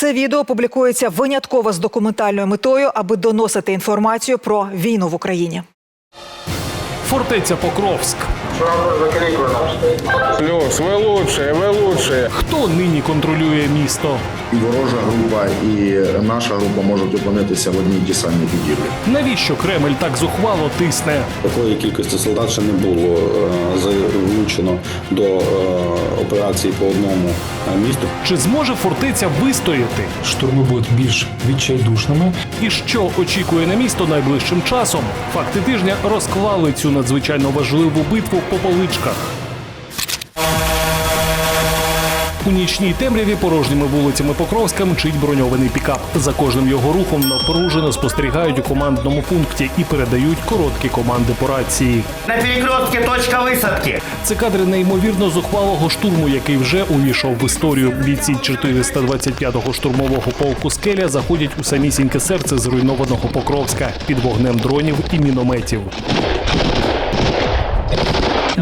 Це відео публікується винятково з документальною метою, аби доносити інформацію про війну в Україні. Фортеця Покровськ. Плюс, ви лучшие, ви лучшие. Хто нині контролює місто? І ворожа група, і наша група можуть опинитися в одній й тій самій будівлі. Навіщо Кремль так зухвало тисне? Такої кількості солдат ще не було е, залучено до е, операції по одному е, місту. Чи зможе фортеця вистояти? штурми будуть більш відчайдушними. І що очікує на місто найближчим часом? Факти тижня розклали цю надзвичайно важливу битву по поличках. У нічній темряві порожніми вулицями Покровська мчить броньований пікап. За кожним його рухом напружено спостерігають у командному пункті і передають короткі команди по рації. На перекрестке точка высадки. Це кадри неймовірно зухвалого штурму, який вже увійшов в історію. Бійці 425-го штурмового полку скеля заходять у самісіньке серце зруйнованого Покровська під вогнем дронів і мінометів.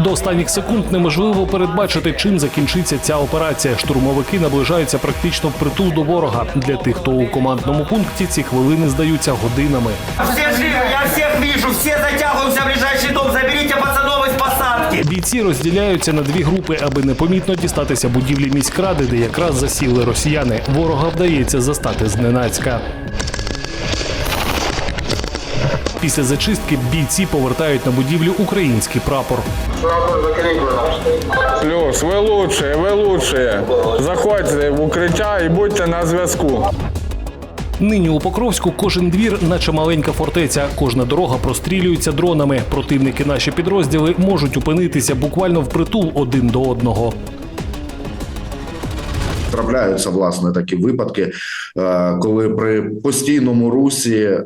До останніх секунд неможливо передбачити, чим закінчиться ця операція. Штурмовики наближаються практично впритул до ворога. Для тих, хто у командному пункті, ці хвилини здаються годинами. Все живы, я всех вижу, все затягиваемся в ближайший дом. Заберите пацанов из посадки. Бійці розділяються на дві групи, аби непомітно дістатися будівлі міськради, де якраз засіли росіяни. Ворога вдається застати зненацька. Після зачистки бійці повертають на будівлю український прапор. Плюс, ви лучшие, ви лучшие. Заходьте в укриття і будьте на зв'язку. Нині у Покровську кожен двір, наче маленька фортеця. Кожна дорога прострілюється дронами. Противники наші підрозділи можуть опинитися буквально впритул один до одного. Трапляються власне такі випадки, е, коли при постійному русі е,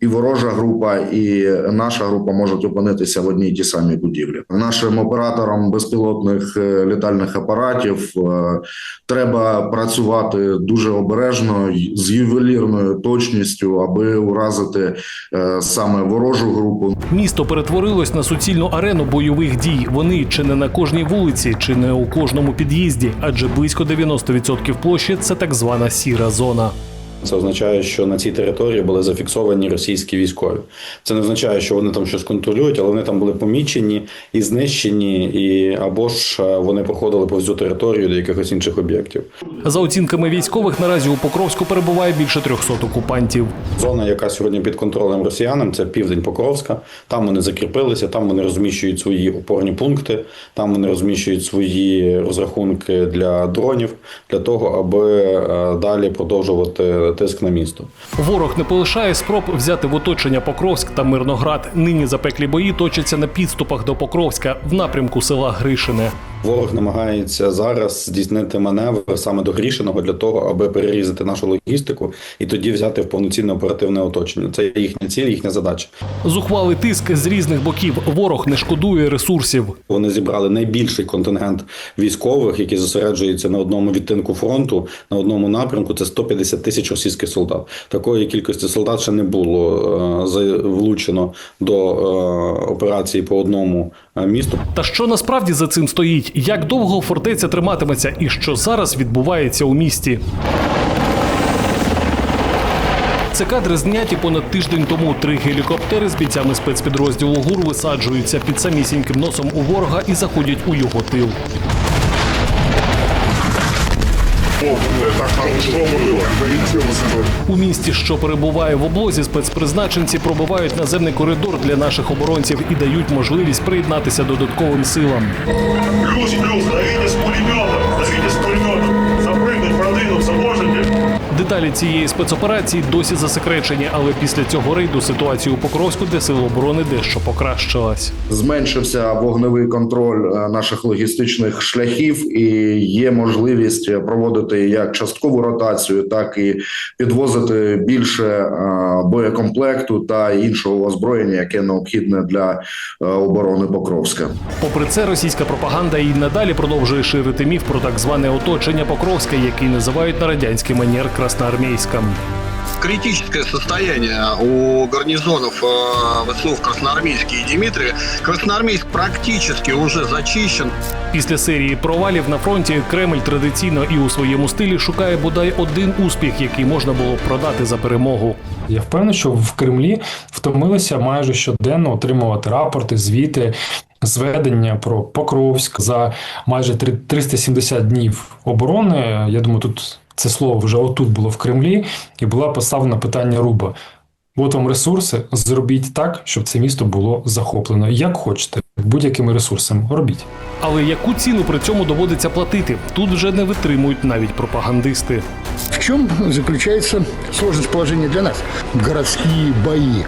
і ворожа група, і наша група можуть опинитися в одній й тій самій будівлі. Нашим операторам безпілотних е, літальних апаратів е, треба працювати дуже обережно з ювелірною точністю, аби уразити е, саме ворожу групу. Місто перетворилось на суцільну арену бойових дій. Вони чи не на кожній вулиці, чи не у кожному під'їзді, адже близько 90% площі це так звана сіра зона. Це означає, що на цій території були зафіксовані російські військові. Це не означає, що вони там щось контролюють, але вони там були помічені і знищені, і або ж е, вони проходили повз цю територію до якихось інших об'єктів. За оцінками військових, наразі у Покровську перебуває більше 300 окупантів. Зона, яка сьогодні під контролем росіянам, це південь Покровська. Там вони закріпилися, там вони розміщують свої опорні пункти, там вони розміщують свої розрахунки для дронів, для того, аби е, далі продовжувати тиск на місто. Ворог не полишає спроб взяти в оточення Покровськ та Мирноград. Нині запеклі бої точаться на підступах до Покровська в напрямку села Гришине. Ворог намагається зараз здійснити маневр саме до Грішиного для того, аби перерізати нашу логістику і тоді взяти в повноцінне оперативне оточення. Це їхня ціль, їхня задача. Зухвалий тиск з різних боків. Ворог не шкодує ресурсів. Вони зібрали найбільший контингент військових, які зосереджуються на одному відтинку фронту, на одному напрямку. Це 150 тисяч російських солдат. Такої кількості солдат ще не було е, влучено до е, операції по одному е, місту. Та що насправді за цим стоїть? Як довго фортеця триматиметься і що зараз відбувається у місті? Це кадри зняті понад тиждень тому. Три гелікоптери з бійцями спецпідрозділу ГУР висаджуються під самісіньким носом у ворога і заходять у його тил. У місті, що перебуває в облозі, спецпризначенці пробивають наземний коридор для наших оборонців і дають можливість приєднатися додатковим силам. Плюс, плюс, давите з пулемета, Деталі цієї спецоперації досі засекречені, але після цього рейду ситуація у Покровську для сил оборони дещо покращилась. Зменшився вогневий контроль е, наших логістичних шляхів, і є можливість проводити як часткову ротацію, так і підвозити більше е, боєкомплекту та іншого озброєння, яке необхідне для е, оборони Покровська. Попри це, російська пропаганда і надалі продовжує ширити міф про так зване оточення Покровська, який називають на радянський манер красноармійським. критическое состояние у гарнизонов э, ВСУ в Красноармейске и Дмитрове. Красноармейск практически уже зачищен. Після серії провалів на фронті Кремль традиційно і у своєму стилі шукає бодай один успіх, який можна було б продати за перемогу. Я впевнений, що в Кремлі втомилися майже щоденно отримувати рапорти, звіти, зведення про Покровськ за майже три- 370 днів оборони. Я думаю, тут це слово вже отут було в Кремлі, і була поставлена питання Руба. От вам ресурси, зробіть так, щоб це місто було захоплено. Як хочете, будь-якими ресурсами робіть. Але яку ціну при цьому доводиться платити? Тут вже не витримують навіть пропагандисти. В чем заключается сложность положения для нас? Городские бои.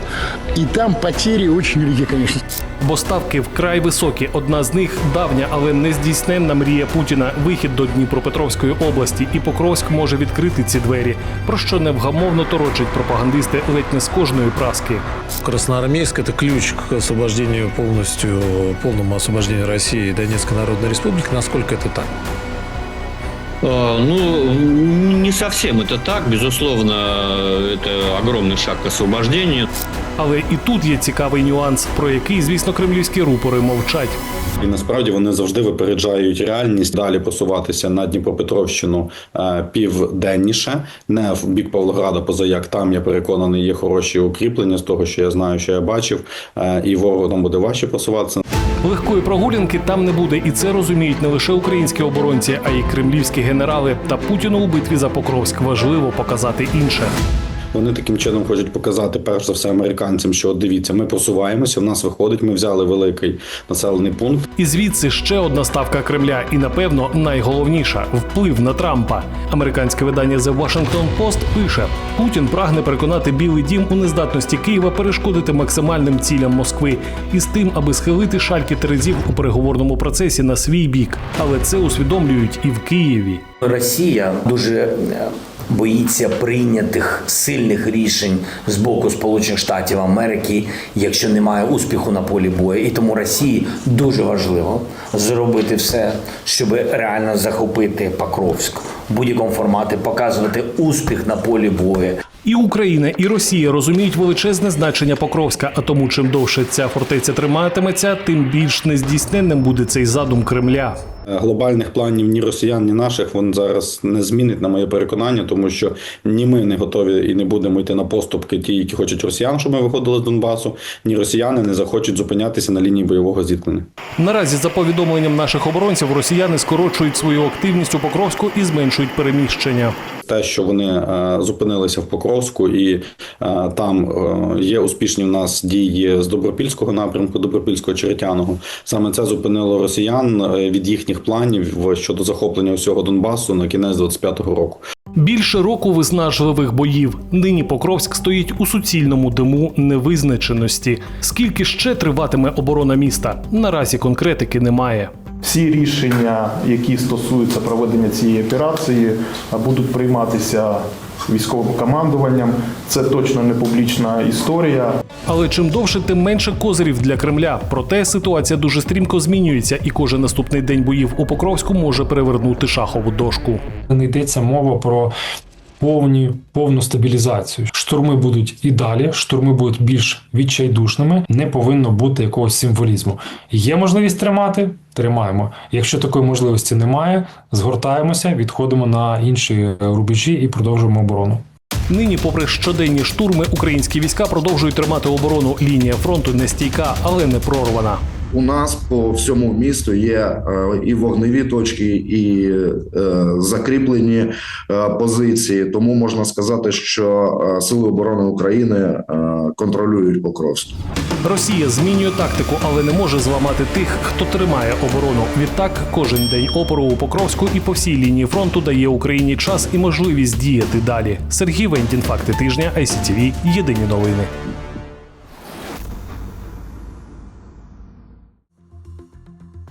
И там потери очень велики, конечно. Бо ставки вкрай високі. Одна з них давня, але нездійсненна мрія Путіна вихід до Дніпропетровської області, і Покровськ може відкрити ці двері, про що невгамовно торочать пропагандисти ледь не з кожної праски. Красноармійська – це ключ к освобождению повністю повному освобождению Росії и Донецкой Народной Наскільки Насколько это так? Ну, не совсем это так. Безусловно, это огромный шаг к освобождению. Але і тут є цікавий нюанс, про який, звісно, кремлівські рупори мовчать. І насправді вони завжди випереджають реальність далі просуватися на Дніпропетровщину е, південніше, не в бік Павлограда, поза як там я переконаний, є хороші укріплення з того, що я знаю, що я бачив, е, і ворогу там буде важче просуватися. Легкої прогулянки там не буде, і це розуміють не лише українські оборонці, а й кремлівські генерали. Та Путіну у битві за Покровськ важливо показати інше. Вони таким чином хочуть показати перш за все американцям, що дивіться, ми просуваємося, в нас виходить, ми взяли великий населений пункт. І звідси ще одна ставка Кремля, і напевно найголовніша вплив на Трампа. Американське видання The Washington Post пише: Путін прагне переконати Білий Дім у нездатності Києва перешкодити максимальним цілям Москви і з тим, аби схилити шальки терезів у переговорному процесі на свій бік. Але це усвідомлюють і в Києві. Росія дуже боїться прийнятих сильних рішень з боку Сполучених Штатів Америки, якщо немає успіху на полі бою. І тому Росії дуже важливо зробити все, щоб реально захопити Покровськ будь-якому форматі, показувати успіх на полі бою. І Україна, і Росія розуміють величезне значення Покровська. А тому, чим довше ця фортеця триматиметься, тим більш нездійсненним буде цей задум Кремля. Глобальних планів ні росіян, ні наших він зараз не змінить, на моє переконання, тому що ні ми не готові і не будемо йти на поступки, ті, які хочуть росіян, щоб ми виходили з Донбасу, ні росіяни не захочуть зупинятися на лінії бойового зіткнення. Наразі, за повідомленням наших оборонців, росіяни скорочують свою активність у Покровську і зменшують переміщення. Те, що вони е, зупинилися в Покровську, і е, там е, є успішні в нас дії з Добропільського напрямку, Добропільського Черетяного. Саме це зупинило росіян від їхніх планів щодо захоплення всього Донбасу на кінець 25-го року. Більше року виснажливих боїв. Нині Покровськ стоїть у суцільному диму невизначеності. Скільки ще триватиме оборона міста? Наразі конкретики немає. Всі рішення, які стосуються проведення цієї операції, будуть прийматися військовим командуванням. Це точно не публічна історія. Але чим довше, тим менше козирів для Кремля. Проте ситуація дуже стрімко змінюється, і кожен наступний день боїв у Покровську може перевернути шахову дошку. Не йдеться мова про повні, повну стабілізацію. Штурми будуть і далі, штурми будуть більш відчайдушними, не повинно бути якогось символізму. Є можливість тримати, тримаємо. Якщо такої можливості немає, згортаємося, відходимо на інші рубежі і продовжуємо оборону. Нині, попри щоденні штурми, українські війська продовжують тримати оборону. Лінія фронту не стійка, але не прорвана. У нас по всьому місту є е, і вогневі точки, і е, закріплені е, позиції. Тому можна сказати, що сили оборони України контролюють Покровськ. Росія змінює тактику, але не може зламати тих, хто тримає оборону. Відтак, кожен день опору у Покровську і по всій лінії фронту дає Україні час і можливість діяти далі. Сергій Вентін, факти тижня, ICTV, Єдині новини.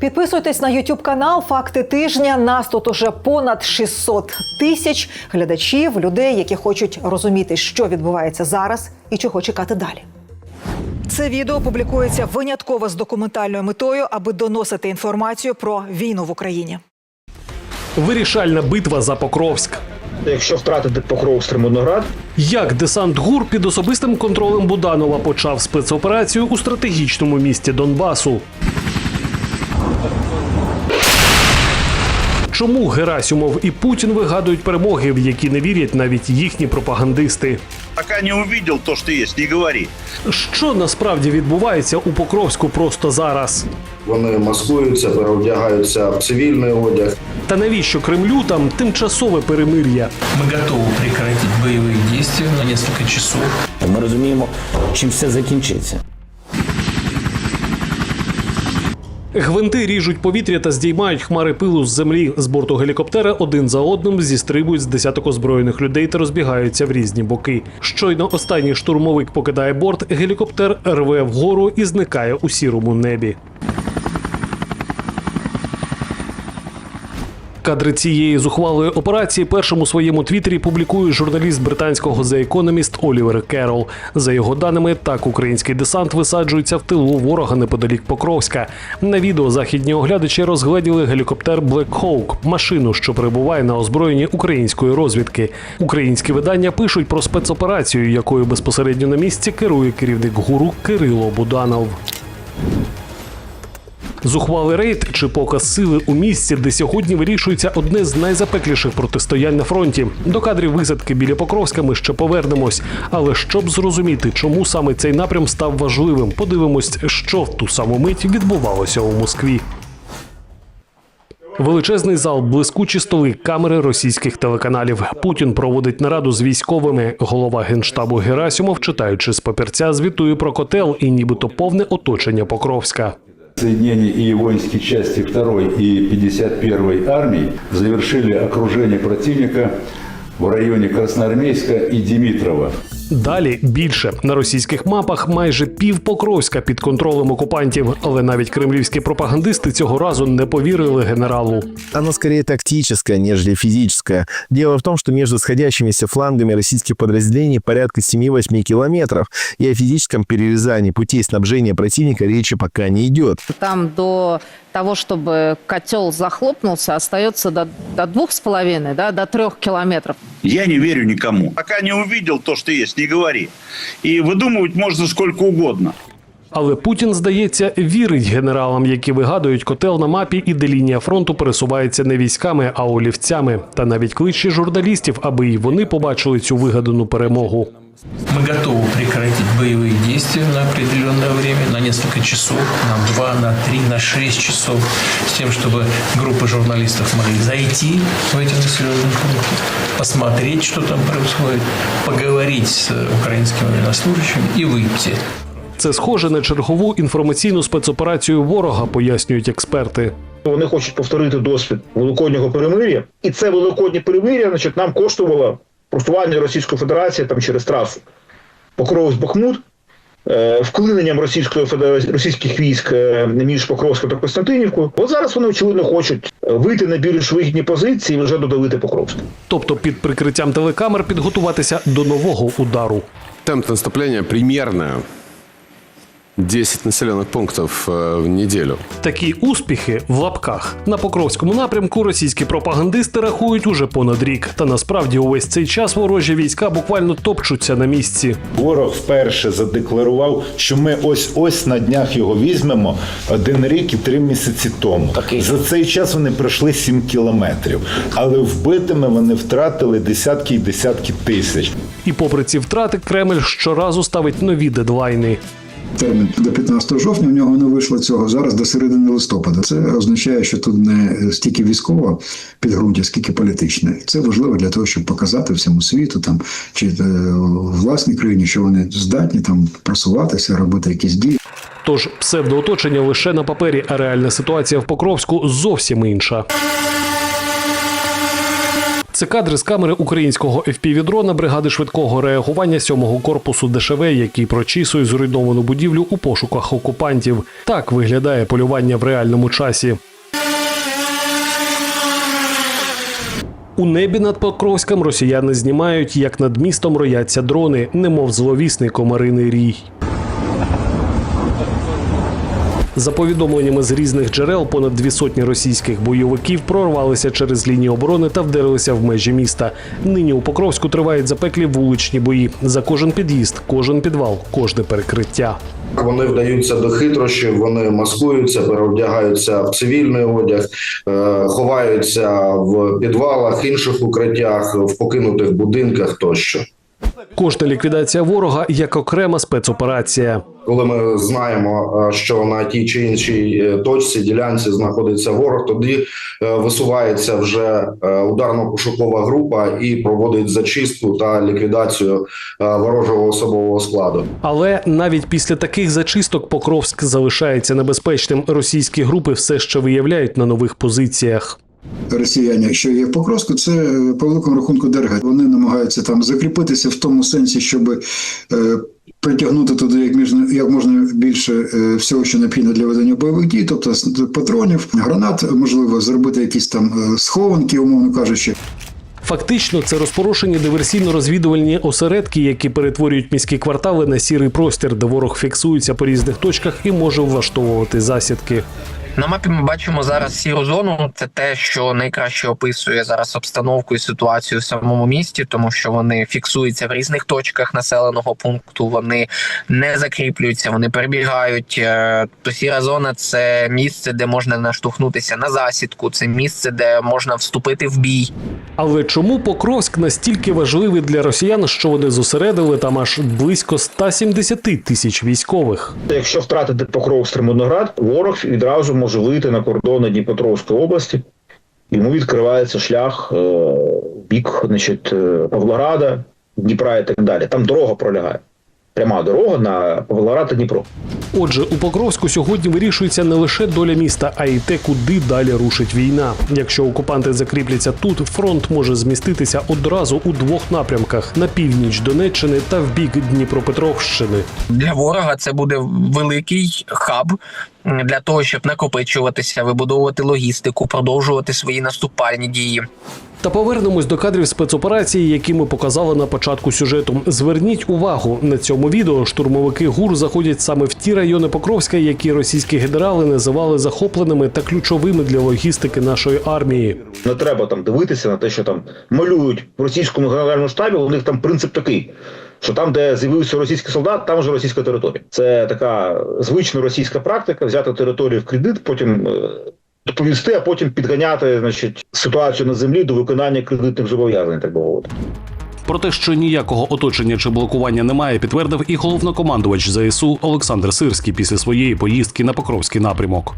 Підписуйтесь на YouTube канал Факти тижня. Нас тут уже понад 600 тисяч глядачів, людей, які хочуть розуміти, що відбувається зараз і чого чекати далі. Це відео публікується винятково з документальною метою, аби доносити інформацію про війну в Україні. Вирішальна битва за Покровськ. якщо втратити Покров Стримоноград, Як десант ГУР під особистим контролем Буданова почав спецоперацію у стратегічному місті Донбасу? Чому Герасимов і Путін вигадують перемоги, в які не вірять навіть їхні пропагандисти? Пока не увидел то, что есть, не говори. Що насправді відбувається у Покровську просто зараз? Вони маскуються, переодягаються в цивільний одяг. Та навіщо Кремлю там тимчасове перемир'я? Ми готові прекратити бойові дії на кілька часов. Ми розуміємо, чим все закінчиться. Гвинти ріжуть повітря та здіймають хмари пилу з землі. З борту гелікоптера один за одним зістрибують з десяток озброєних людей та розбігаються в різні боки. Щойно останній штурмовик покидає борт, гелікоптер рве вгору і зникає у сірому небі. Кадри цієї зухвалої операції першим у своєму твіттері публікує журналіст британського The Economist Олівер Керол. За його даними, так український десант висаджується в тилу ворога неподалік Покровська. На відео західні оглядачі розгледіли гелікоптер Black Hawk, машину, що перебуває на озброєнні української розвідки. Українські видання пишуть про спецоперацію, якою безпосередньо на місці керує керівник гуру Кирило Буданов. Зухвалий рейд чи показ сили у місці, де сьогодні вирішується одне з найзапекліших протистоянь на фронті. До кадрів висадки біля Покровська ми ще повернемось. Але щоб зрозуміти, чому саме цей напрям став важливим, подивимось, що в ту саму мить відбувалося у Москві. Величезний зал, блискучі столи, камери російських телеканалів. Путін проводить нараду з військовими. Голова генштабу Герасимов, читаючи з папірця, звітує про котел і нібито повне оточення Покровська. Соединения и воинские части 2 и 51 армий завершили окружение противника в районе Красноармейска и Димитрова. Далі більше на російських мапах майже пів Покровська під контролем окупантів, але навіть кремлівські пропагандисти цього разу не повірили генералу. Оно скорее тактическое, нежели физическое. Дело в том, что между сходящимися флангами российских подразделений порядка 7-8 километров, и о физическом перерезании путей снабжения противника речи пока не идет. Там до того, чтобы котел захлопнулся, остается до, до двух с половиной, да, до трех километров. Я не верю никому. Пока не увидел то, что есть, не говори. И выдумывать можно сколько угодно. Але Путін, здається, вірить генералам, які вигадують котел на мапі, і де лінія фронту пересувається не військами, а олівцями. Та навіть кличе журналістів, аби й вони побачили цю вигадану перемогу. Мы готовы прекратить боевые действия на определенное время, на несколько часов, на 2, на 3, на 6 часов, с тем, чтобы группы журналистов могли зайти в эти населенные пункты, посмотреть, что там происходит, поговорить с украинскими военнослужащими и выйти. Це схоже на чергову інформаційну спецоперацію ворога, пояснюють експерти. вони хочуть повторити досвід великоднього перемир'я, і це великоднє перемир'я, значить, нам коштувало просування Російської Федерації там через трасу Покровськ Бахмут. е, Вклиненням Російської Федерації російських військ е, між покровською та Костянтинівку. от зараз вони очевидно хочуть е, вийти на більш вигідні позиції і вже додавити Покровськ. Тобто під прикриттям телекамер підготуватися до нового удару. Темп наступлення примерно 10 населенных пунктов э, в неделю. Такі успіхи в лапках на Покровському напрямку російські пропагандисти рахують уже понад рік. Та насправді увесь цей час ворожі війська буквально топчуться на місці. Ворог вперше задекларував, що ми ось ось на днях його візьмемо один рік і три місяці тому. За цей час вони пройшли 7 кілометрів, але вбитими вони втратили десятки і десятки тисяч. І попри ці втрати, Кремль щоразу ставить нові дедлайни. Термін до 15 жовтня. В нього не вийшло цього зараз до середини листопада. Це означає, що тут не стільки військова підґрунтя, скільки політичне. Це важливо для того, щоб показати всьому світу там чи е, власній країні, що вони здатні там просуватися, робити якісь дії. Тож псевдооточення лише на папері, а реальна ситуація в Покровську зовсім інша. Це кадри з камери українського FPV-дрона бригади швидкого реагування 7-го корпусу ДШВ, який прочісує зруйновану будівлю у пошуках окупантів. Так виглядає полювання в реальному часі. У небі над Покровськом росіяни знімають, як над містом рояться дрони, немов зловісний комариний рій. За повідомленнями з різних джерел, понад дві сотні російських бойовиків прорвалися через лінію оборони та вдерлися в межі міста. Нині у Покровську тривають запеклі вуличні бої. За кожен під'їзд, кожен підвал, кожне перекриття. Вони вдаються до хитрощів, вони маскуються, переодягаються в цивільний одяг, е, ховаються в підвалах, інших укриттях, в покинутих будинках тощо. Кожна ліквідація ворога як окрема спецоперація. Коли ми знаємо, е, що на тій чи іншій е, точці ділянці знаходиться ворог, тоді е, висувається вже ударно-пошукова група і проводить зачистку та ліквідацію ворожого особового складу. Але навіть після таких зачисток Покровськ залишається небезпечним. Російські групи все ще виявляють на нових позиціях. Росіяни, що є в Покровську, це е, по великому рахунку ДРГ. Вони намагаються там закріпитися в тому сенсі, щоб е, притягнути туди як можна, як можна більше е, всього, що необхідно для ведення бойових дій, тобто патронів, гранат, можливо, зробити якісь там схованки, умовно кажучи. Фактично, це розпорошені диверсійно-розвідувальні осередки, які перетворюють міські квартали на сірий простір, де ворог фіксується по різних точках і може влаштовувати засідки. На мапі ми бачимо зараз сіру зону. Це те, що найкраще описує зараз обстановку і ситуацію в самому місті, тому що вони фіксуються в різних точках населеного пункту. Вони не закріплюються, вони перебігають. Е, То сіра зона це місце, де можна наштовхнутися на засідку. Це місце, де можна вступити в бій. Але чому Покровськ настільки важливий для росіян, що вони зосередили там аж близько 170 тисяч військових? Якщо втратити Покров Стримоноград, ворог відразу може вийти на кордони Дніпропетровської області. Йому відкривається шлях е, в бік значить, е, Павлограда, Дніпра і так далі. Там дорога пролягає. Пряма дорога на Павлоград та Дніпро. Отже, у Покровську сьогодні вирішується не лише доля міста, а й те, куди далі рушить війна. Якщо окупанти закріпляться тут, фронт може зміститися одразу у двох напрямках: на північ Донеччини та в бік Дніпропетровщини. Для ворога це буде великий хаб для того, щоб накопичуватися, вибудовувати логістику, продовжувати свої наступальні дії. Та повернемось до кадрів спецоперації, які ми показали на початку сюжету. Зверніть увагу на цьому відео. Штурмовики ГУР заходять саме в ті райони Покровська, які російські генерали називали захопленими та ключовими для логістики нашої армії. Не треба там дивитися на те, що там малюють в російському генеральному штабі. У них там принцип такий. Що там, де з'явився російський солдат, там вже російська територія. Це така звична російська практика: взяти територію в кредит, потім е, доповісти, а потім підганяти значить, ситуацію на землі до виконання кредитних зобов'язань, так би мовити. Про те, що ніякого оточення чи блокування немає, підтвердив і головнокомандувач ЗСУ Олександр Сирський після своєї поїздки на Покровський напрямок.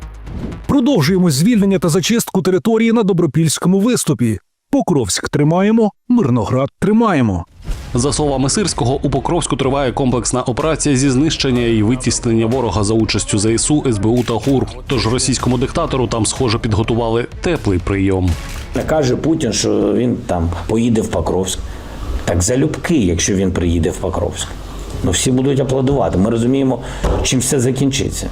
Продовжуємо звільнення та зачистку території на добропільському виступі. Покровськ тримаємо, Мирноград тримаємо. За словами Сирського, у Покровську триває комплексна операція зі знищення і витіснення ворога за участю ЗСУ, СБУ та ГУР. Тож російському диктатору там, схоже, підготували теплий прийом. Каже Путін, що він там поїде в Покровськ. Так залюбки, якщо він приїде в Покровськ. Ну всі будуть аплодувати. Ми розуміємо, чим все закінчиться.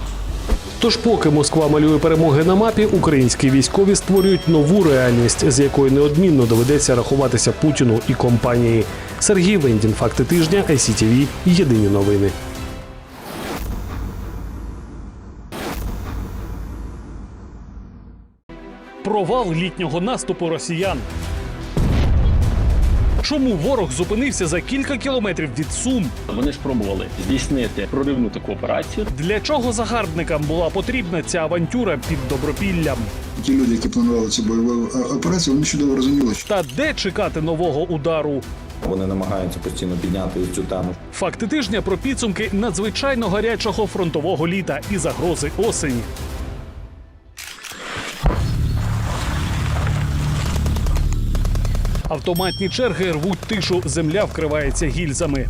Тож, поки Москва малює перемоги на мапі, українські військові створюють нову реальність, з якою неодмінно доведеться рахуватися Путіну і компанії. Сергій Вендін, факти тижня, ICTV, Єдині новини. Провал літнього наступу росіян. Чому ворог зупинився за кілька кілометрів від Сум? Вони спробували здійснити проривну таку операцію. Для чого загарбникам була потрібна ця авантюра під Добропіллям? Ті люди, які планували цю бойову е, операцію, вони чудово розуміли, що Та де чекати нового удару? Вони намагаються постійно підняти цю тему. Факти тижня про підсумки надзвичайно гарячого фронтового літа і загрози осені. Автоматні черги рвуть тишу, земля вкривається гільзами.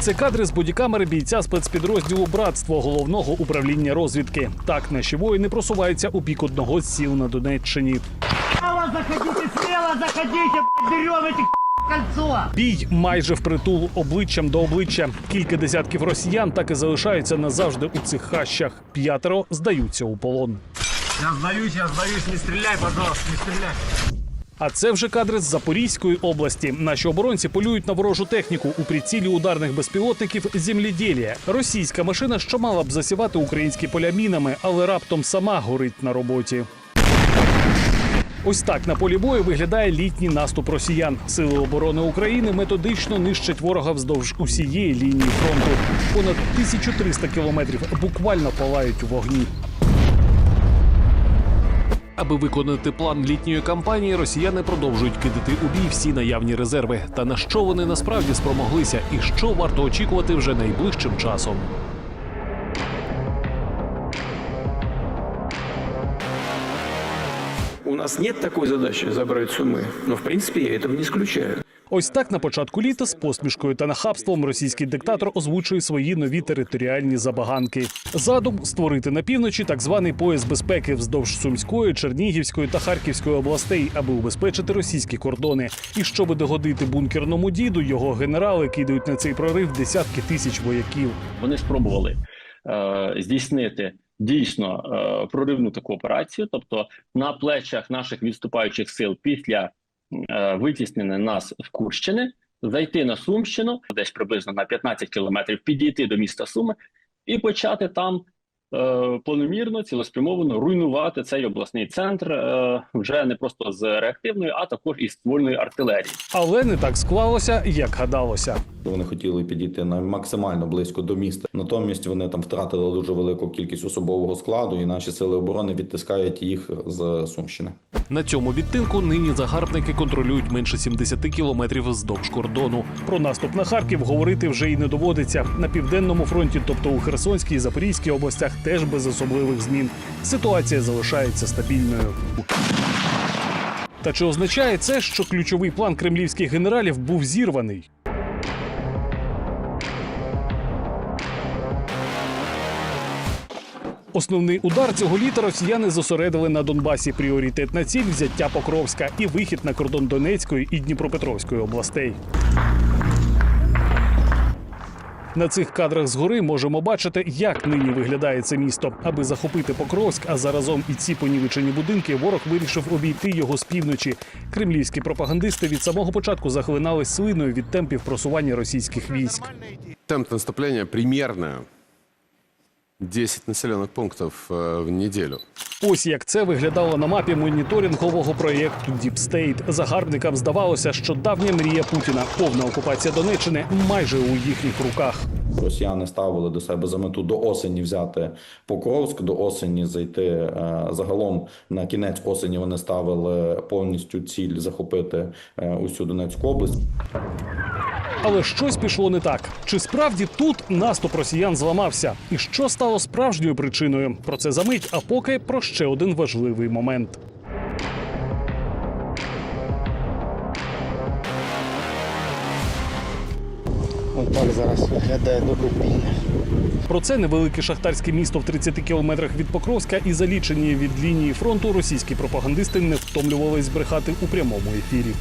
Це кадри з бодікамери бійця спецпідрозділу Братство головного управління розвідки. Так наші воїни просуваються у бік одного з сіл на Донеччині. Смело заходите, смело заходите, берем этих кольцо. Бій майже впритул обличчям до обличчя. Кілька десятків росіян так і залишаються назавжди у цих хащах. П'ятеро здаються у полон. Я сдаюсь, я сдаюсь, не стреляй, пожалуйста, не стреляй. А це вже кадри з Запорізької області. Наші оборонці полюють на ворожу техніку у прицілі ударних безпілотників земліділія. Російська машина, що мала б засівати українські поля мінами, але раптом сама горить на роботі. Ось так на полі бою виглядає літній наступ росіян. Сили оборони України методично нищать ворога вздовж усієї лінії фронту. Понад 1300 кілометрів буквально палають у вогні. Аби виконати план літньої кампанії, росіяни продовжують кидати у бій всі наявні резерви. Та на що вони насправді спромоглися, і що варто очікувати вже найближчим часом. У нас нет такой задачи забрать Сумы, но в принципе я этого не исключаю. Ось так на початку літа з посмішкою та нахабством російський диктатор озвучує свої нові територіальні забаганки. Задум створити на півночі так званий пояс безпеки вздовж Сумської, Чернігівської та Харківської областей, аби убезпечити російські кордони. І щоби догодити бункерному діду, його генерали кидають на цей прорив десятки тисяч вояків. Вони спробували е, здійснити дійсно е, проривну таку операцію, тобто на плечах наших відступаючих сил після е, витіснення нас з Курщини, зайти на Сумщину, десь приблизно на 15 кілометрів, підійти до міста Суми і почати там планомірно, цілеспрямовано руйнувати цей обласний центр е, вже не просто з реактивної, а також із ствольної артилерії. Але не так склалося, як гадалося. Вони хотіли підійти на максимально близько до міста. Натомість вони там втратили дуже велику кількість особового складу, і наші сили оборони відтискають їх з Сумщини. На цьому відтинку нині загарбники контролюють менше 70 кілометрів вздовж кордону. Про наступ на Харків говорити вже й не доводиться. На південному фронті, тобто у Херсонській і Запорізькій областях, теж без особливих змін. Ситуація залишається стабільною. Та чи означає це, що ключовий план кремлівських генералів був зірваний? Основний удар цього літа росіяни зосередили на Донбасі. Пріоритетна ціль взяття Покровська і вихід на кордон Донецької і Дніпропетровської областей. На цих кадрах згори можемо бачити, як нині виглядає це місто. Аби захопити Покровськ, а заразом і ці понівечені будинки, ворог вирішив обійти його з півночі. Кремлівські пропагандисти від самого початку захлинали слиною від темпів просування російських військ. Темп наступлення примерно 10 населених пунктов э, в неділю. Ось як це виглядало на мапі моніторингового проєкту State. Загарбникам здавалося, що давня мрія Путіна, повна окупація Донеччини, майже у їхніх руках. Росіяни ставили до себе за мету до осені взяти Покровськ, до осені зайти е, загалом на кінець осені. Вони ставили повністю ціль захопити е, усю Донецьку область. Але щось пішло не так. Чи справді тут наступ росіян зламався? І що стало справжньою причиною? Про це за мить, а поки про ще один важливий момент. Ось так зараз виглядає добропілля. Про це невелике шахтарське місто в 30 кілометрах від Покровська і за лічені від лінії фронту російські пропагандисти не втомлювались брехати у прямому ефірі.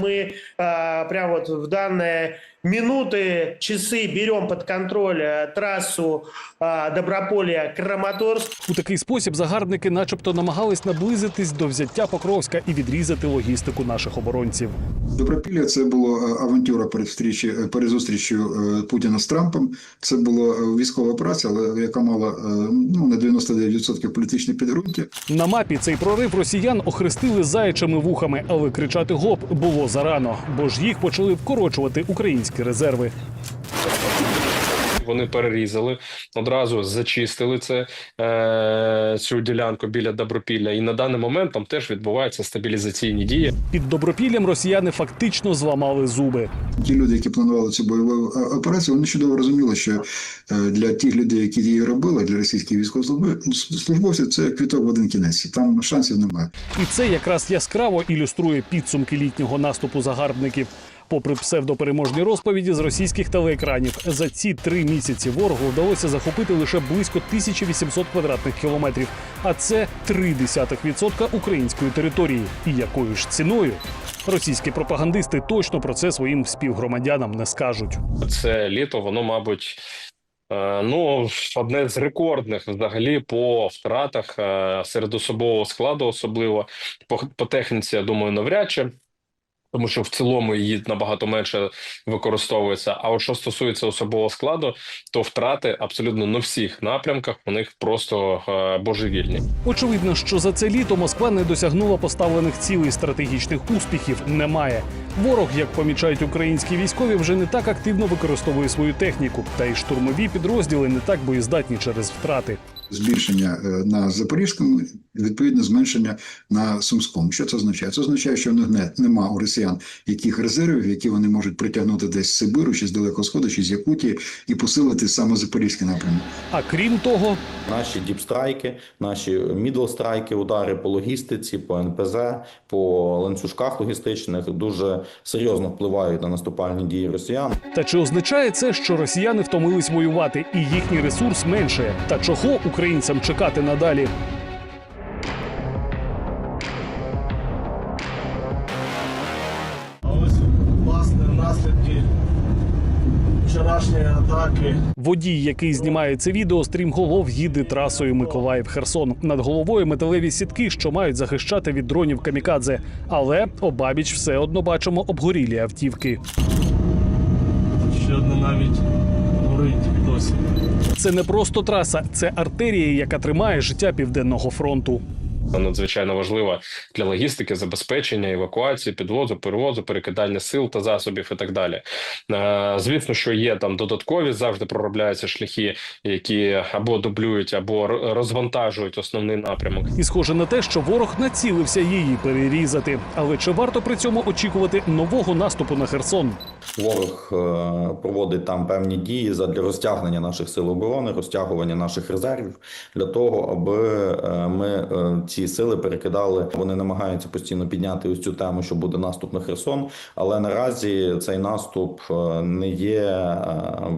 Ми а, прямо от в данные минуты, часы берем под контроль а, трассу а, Доброполья-Краматорск. У такий спосіб загарбники, начебто, намагались наблизитись до взяття Покровська і відрізати логістику наших оборонців. Добропілля це було е, авантюра перед встрічі, е, перед зустрічю е, Путіна з Трампом. Це була військова операція, але яка мала ну на 99% політичне підґрунтя. На мапі цей прорив росіян охрестили заячими вухами, але кричати гоп було зарано, бо ж їх почали вкорочувати українські резерви. Вони перерізали, одразу зачистили це, е, цю ділянку біля Добропілля. І на даний момент там теж відбуваються стабілізаційні дії. Під добропіллям росіяни фактично зламали зуби. Ті люди, які планували цю бойову операцію, вони чудово розуміли, що е, для тих людей, які її робили, для російських військовослужбовців, це квіток в один кінець. Там шансів немає. І це якраз яскраво ілюструє підсумки літнього наступу загарбників. Попри псевдопереможні розповіді з російських телеекранів, за ці три місяці ворогу вдалося захопити лише близько 1800 квадратних кілометрів, а це 0,3% української території. І якою ж ціною? Російські пропагандисти точно про це своїм співгромадянам не скажуть. Це літо, воно, мабуть, Е, Ну, одне з рекордних взагалі по втратах е, серед особового складу, особливо по, по техніці, я думаю, навряд чи. Тому що в цілому її набагато менше використовується. А от що стосується особового складу, то втрати абсолютно на всіх напрямках у них просто е, божевільні. Очевидно, що за це літо Москва не досягнула поставлених цілей стратегічних успіхів. Немає. Ворог, як помічають українські військові, вже не так активно використовує свою техніку, та й штурмові підрозділи не так боєздатні через втрати. Збільшення е, на Запорізькому, відповідно, зменшення на Сумському. Що це означає? Це означає, що в них не, нема у росіян яких резервів, які вони можуть притягнути десь з Сибиру, чи з Далекого Сходу, чи з Якутії, і посилити саме Запорізький напрямок. А крім того, Наші діпстрайки, наші мідлстрайки, удари по логістиці, по НПЗ, по ланцюжках логістичних дуже серйозно впливають на наступальні дії росіян. Та чи означає це, що росіяни втомились воювати і їхній ресурс менше? Та чого українцям чекати надалі? Наслідки вчорашньої атаки. Водій, який знімає це відео, стрімголов їде трасою Миколаїв-Херсон. Над головою металеві сітки, що мають захищати від дронів камікадзе. Але обабіч все одно бачимо обгорілі автівки. Ще одне навіть. Це не просто траса, це артерія, яка тримає життя південного фронту. надзвичайно важлива для логістики, забезпечення, евакуації, підвозу, перевозу, перекидання сил та засобів і так далі. Е, Звісно, що є там додаткові, завжди проробляються шляхи, які або дублюють, або розвантажують основний напрямок. І схоже на те, що ворог націлився її перерізати. Але чи варто при цьому очікувати нового наступу на Херсон? Ворог е, проводить там певні дії для розтягнення наших сил оборони, розтягування наших резервів для того, аби е, ми е, ці сили перекидали. Вони намагаються постійно підняти ось цю тему, що буде наступ на Херсон. Але наразі цей наступ не є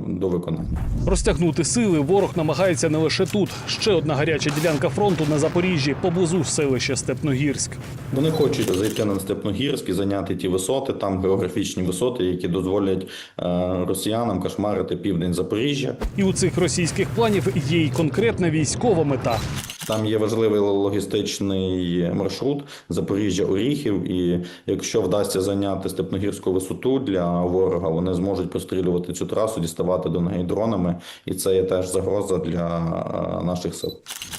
до виконання. Розтягнути сили ворог намагається не лише тут. Ще одна гаряча ділянка фронту на Запоріжжі поблизу селища Степногірськ. Вони хочуть зайти на Степногірськ і зайняти ті висоти, там географічні висоти, які дозволять е, росіянам кошмарити південь Запоріжжя. І у цих російських планів є й конкретна військова мета. Там є важливий логістичний маршрут Запоріжжя Оріхів. І якщо вдасться зайняти степногірську висоту для ворога, вони зможуть пострілювати цю трасу, діставати до неї дронами, і це є теж загроза для е, наших сил.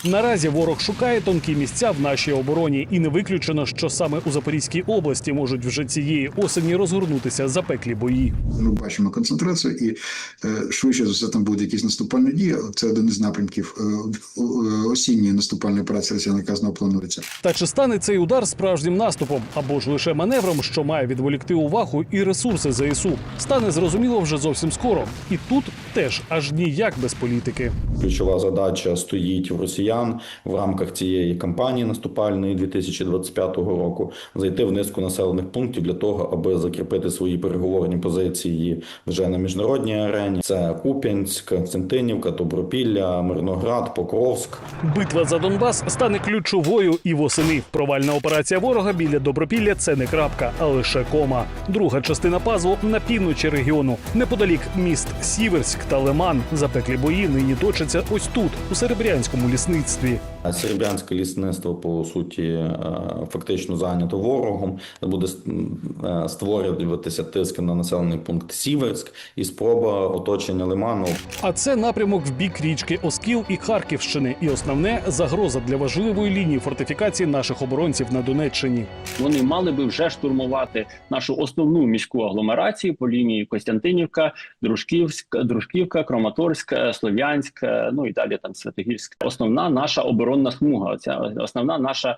Наразі ворог шукає тонкі місця в нашій обороні, і не виключено, що саме у Запорізькій області можуть вже цієї осені розгорнутися запеклі бої. Ми бачимо концентрацію, і е, швидше за все там буде якісь наступальні дії. Це один із напрямків е, осінньої наступальної Росіян, яка знову планується. Та чи стане цей удар справжнім наступом або ж лише маневром, що має відволікти увагу і ресурси ЗСУ, стане зрозуміло вже зовсім скоро. І тут теж аж ніяк без політики. Ключова задача стоїть в росіян в рамках цієї кампанії наступальної 2025 року зайти в низку населених пунктів для того, аби закріпити свої переговорні позиції вже на міжнародній арені. Це Куп'янськ, Константинівка, Добропілля, Мирноград, Покровськ. Битва за Донбас стане ключовою і восени. Провальна операція ворога біля Добропілля це не крапка, а лише кома. Друга частина пазлу на півночі регіону, неподалік міст Сіверськ та Лиман. Запеклі бої нині точаться ось тут, у серебрянському лісництві. Серебрянське лісництво, по суті, е, фактично зайнято ворогом. Буде е, створюватися тиск на населений пункт Сіверськ і спроба оточення Лиману. А це напрямок в бік річки Оскіл і Харківщини. І основне загроза для важливої лінії фортифікації наших оборонців на Донеччині. Вони мали би вже штурмувати нашу основну міську агломерацію по лінії Костянтинівка, Дружківська, Дружківка, Краматорськ, е, Слов'янськ, е, ну і далі там Святогірськ. Основна наша оборонна смуга. Ця основна наша, е,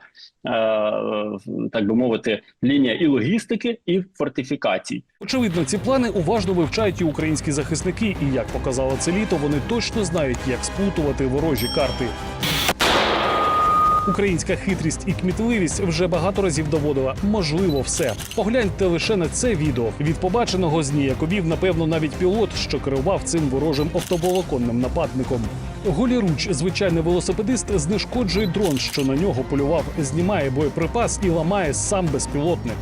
так би мовити, лінія і логістики, і фортифікацій. Очевидно, ці плани уважно вивчають і українські захисники, і як показало це літо, вони точно знають, як сплутувати ворожі карти. Українська хитрість і кмітливість вже багато разів доводила можливо все. Погляньте лише на це відео. Від побаченого зніяковів, напевно, навіть пілот, що керував цим ворожим автоволоконним нападником. Голіруч, звичайний велосипедист, знешкоджує дрон, що на нього полював, знімає боєприпас і ламає сам безпілотник.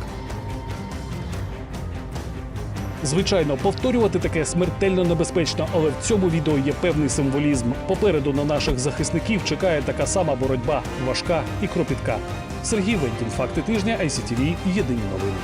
Звичайно, повторювати таке смертельно небезпечно, але в цьому відео є певний символізм. Попереду на наших захисників чекає така сама боротьба, важка і кропітка. Сергій Вендін, факти тижня, ICTV, єдині новини.